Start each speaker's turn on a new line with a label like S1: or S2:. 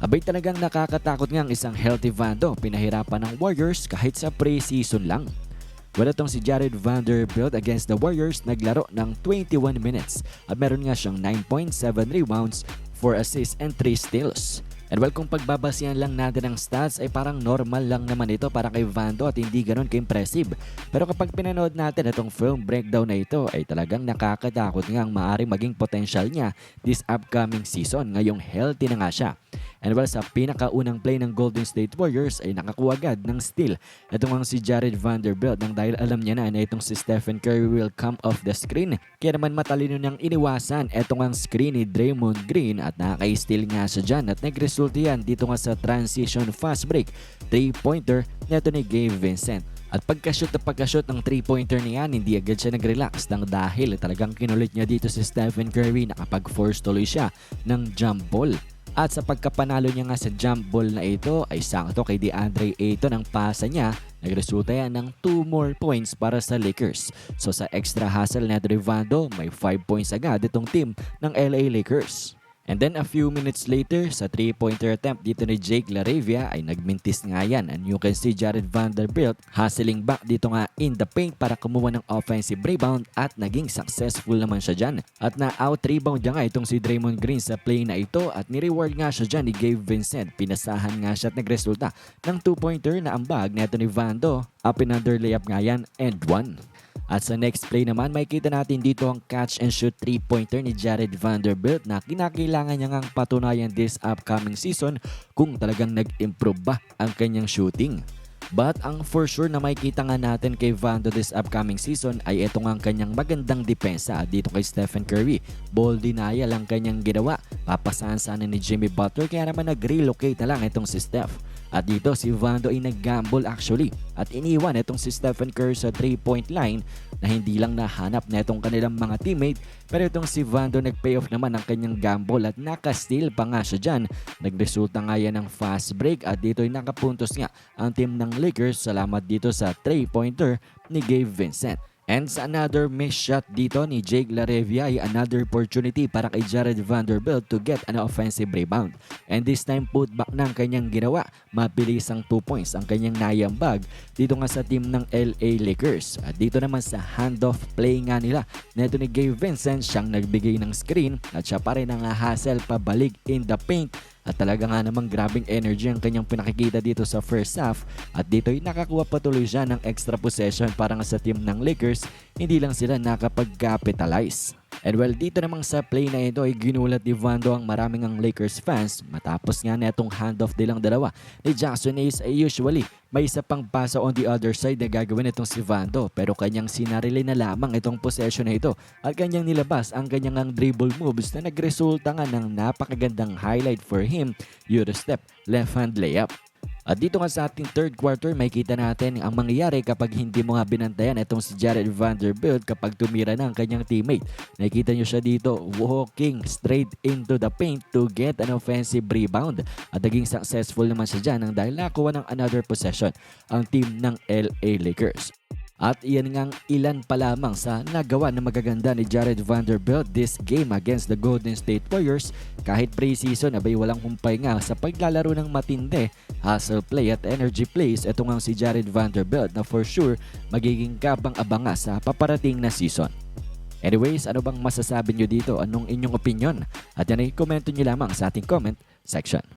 S1: Abay talagang nakakatakot nga ang isang healthy Vando. Pinahirapan ng Warriors kahit sa pre-season lang. Wala tong si Jared Vanderbilt against the Warriors naglaro ng 21 minutes at meron nga siyang 9.7 rebounds, 4 assists and 3 steals. And well, kung pagbabasihan lang natin ang stats ay parang normal lang naman ito para kay Vando at hindi ganun ka-impressive. Pero kapag pinanood natin itong film breakdown na ito ay talagang nakakatakot nga ang maaaring maging potential niya this upcoming season ngayong healthy na nga siya. And well, sa pinakaunang play ng Golden State Warriors ay nakakuha agad ng steal. Ito nga si Jared Vanderbilt nang dahil alam niya na na itong si Stephen Curry will come off the screen. Kaya naman matalino niyang iniwasan itong ang screen ni Draymond Green at nakaka-steal nga siya dyan at nagresulta yan dito nga sa transition fast break. 3-pointer neto ni Gabe Vincent. At pagka-shoot na pagka-shoot ng 3-pointer niya, hindi agad siya nag-relax nang dahil talagang kinulit niya dito si Stephen Curry nakapag-force tuloy siya ng jump ball. At sa pagkapanalo niya nga sa jump ball na ito ay sakto kay DeAndre Ayton ang pasa niya. Nagresulta yan ng 2 more points para sa Lakers. So sa extra hustle na Rivando, may 5 points agad itong team ng LA Lakers. And then a few minutes later, sa 3-pointer attempt dito ni Jake Laravia ay nagmintis nga yan. And you can see Jared Vanderbilt hustling back dito nga in the paint para kumuha ng offensive rebound at naging successful naman siya dyan. At na-out rebound niya nga itong si Draymond Green sa play na ito at ni-reward nga siya dyan ni Gabe Vincent. Pinasahan nga siya at nagresulta ng 2-pointer na ambag neto ni Vando. Up and under layup nga yan and one. At sa next play naman, makikita natin dito ang catch and shoot 3-pointer ni Jared Vanderbilt na kinakailangan niya ngang patunayan this upcoming season kung talagang nag-improve ba ang kanyang shooting. But ang for sure na makikita nga natin kay Vando this upcoming season ay ito nga ang kanyang magandang depensa dito kay Stephen Curry. Ball denial ang kanyang ginawa. Papasahan sana ni Jimmy Butler kaya naman nag-relocate na lang itong si Steph. At dito si Vando ay nag-gamble actually at iniwan itong si Stephen Curry sa 3-point line na hindi lang nahanap na itong kanilang mga teammate pero itong si Vando nag-payoff naman ang kanyang gamble at naka-steal pa nga siya dyan. Nagresulta nga yan ng fast break at dito ay nakapuntos nga ang team ng Lakers salamat dito sa 3-pointer ni Gabe Vincent. And sa another missed shot dito ni Jake Laravia ay another opportunity para kay Jared Vanderbilt to get an offensive rebound. And this time put back ang kanyang ginawa. Mabilis ang 2 points ang kanyang nayambag dito nga sa team ng LA Lakers. At dito naman sa handoff play nga nila neto ni Gabe Vincent siyang nagbigay ng screen at siya pa rin ang hassle pabalik in the paint at talaga nga namang grabing energy ang kanyang pinakikita dito sa first half at dito'y nakakuha patuloy siya ng extra possession para nga sa team ng Lakers, hindi lang sila nakapag-capitalize. And well, dito namang sa play na ito ay ginulat ni Vando ang maraming ang Lakers fans matapos nga netong handoff nilang dalawa ni Jackson Ace ay usually may isa pang pasa on the other side na gagawin itong si Vando. Pero kanyang sinarili na lamang itong possession na ito at kanyang nilabas ang kanyang ang dribble moves na nagresulta nga ng napakagandang highlight for him, Eurostep left hand layup. At dito nga sa ating third quarter, makikita natin ang mangyayari kapag hindi mo nga binantayan itong si Jared Vanderbilt kapag tumira na ang kanyang teammate. Nakikita nyo siya dito walking straight into the paint to get an offensive rebound. At naging successful naman siya dyan dahil nakuha ng another possession ang team ng LA Lakers. At iyan ngang ilan pa lamang sa nagawa na magaganda ni Jared Vanderbilt this game against the Golden State Warriors kahit pre-season abay walang humpay nga sa paglalaro ng matindi, hustle play at energy plays ito nga si Jared Vanderbilt na for sure magiging kabang-abanga sa paparating na season. Anyways, ano bang masasabi nyo dito? Anong inyong opinion? At yan ay komento nyo lamang sa ating comment section.